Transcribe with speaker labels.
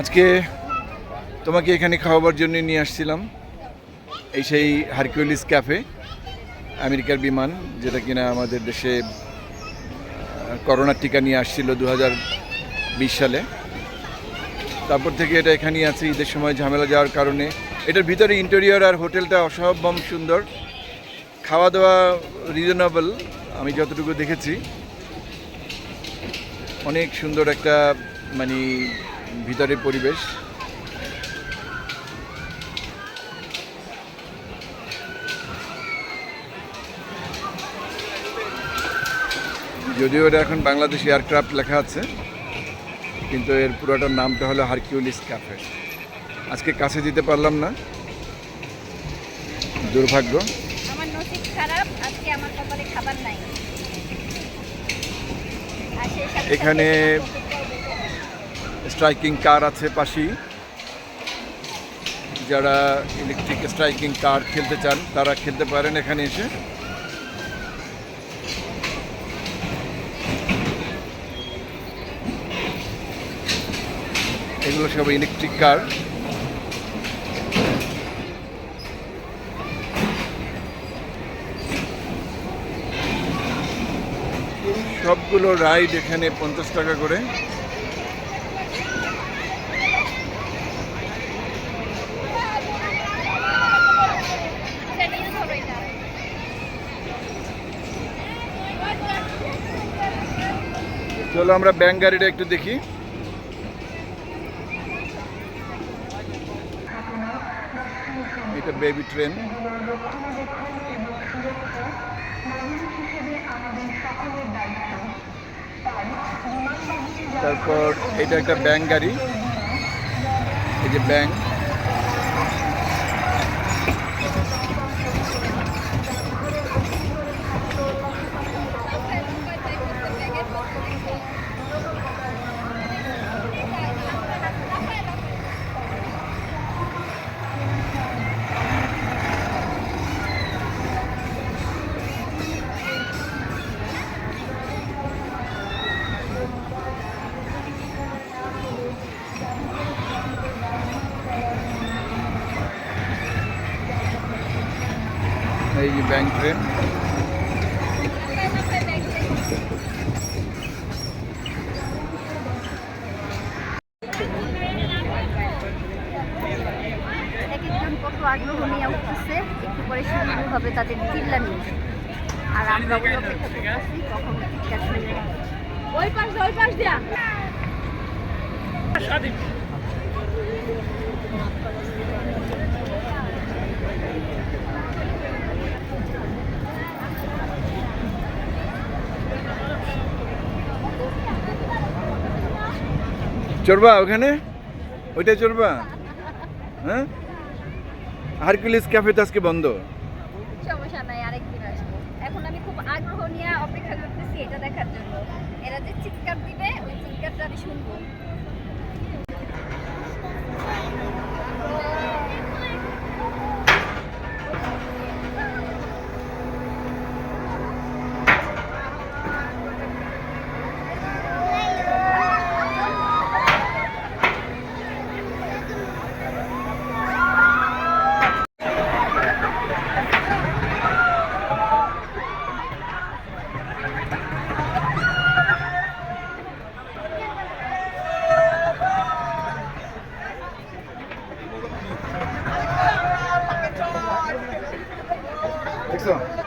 Speaker 1: আজকে তোমাকে এখানে খাওয়াবার জন্য নিয়ে আসছিলাম। এই সেই হারকিউলিস ক্যাফে, আমেরিকার বিমান, যেটা কিনা আমাদের দেশে করোনার টিকা নিয়ে আসছিল দু সালে। তারপর থেকে এটা এখানেই আছে, ঈদের সময় ঝামেলা যাওয়ার কারণে। এটার ভিতরে ইন্টেরিয়র আর হোটেলটা অসম্ভব সুন্দর। খাওয়া দাওয়া রিজনেবল আমি যতটুকু দেখেছি। অনেক সুন্দর একটা মানে ভিতরের পরিবেশ। যদিও এটা এখন বাংলাদেশ এয়ারক্রাফট লেখা আছে কিন্তু এর পুরোটার নামটা হলো হারকিউলিস ক্যাফে। আজকে কাছে যেতে পারলাম না। দুর্ভাগ্য।
Speaker 2: আমার নসিব খারাপ আজকে আমার কপালে খাবার নাই। আর সেই সাথে
Speaker 1: এখানে স্ট্রাইকিং কার আছে পাশেই। যারা ইলেকট্রিক স্ট্রাইকিং কার খেলতে চান, তারা খেলতে পারেন এখানে এসে। এগুলো সব ইলেকট্রিক কার। সবগুলো রাইড এখানে পঞ্চাশ টাকা করে। চলো আমরা ব্যাঙ্ক গাড়িটা একটু দেখি। এটা বেবি ট্রেন তারপর এটা একটা ব্যাঙ্ক গাড়ি। এই যে ব্যাঙ্ক এই যে ব্যাঙ্ক ট্রেন
Speaker 2: এক একজন কত আগ্রহ নিয়ে উঠতেছে একটু পরে শুরু হবে তাদের চিল্লানি আর আমরা অপেক্ষা করতেছি কখন। ওই পাশ ওই পাশ দিয়া।
Speaker 1: চড়বা ওখানে? ওইটা চড়বা? হ্যাঁ? হারকুলিস ক্যাফে তো আজকে বন্ধ।
Speaker 2: সমস্যা নাই, আরেকদিন আসব। এখন আমি খুব আগ্রহ নিয়ে অপেক্ষা করতেছি এটা দেখার জন্য। এরা যে চিৎকার দিবে, ওই চিৎকারটা আমি শুনব।
Speaker 1: দেখছ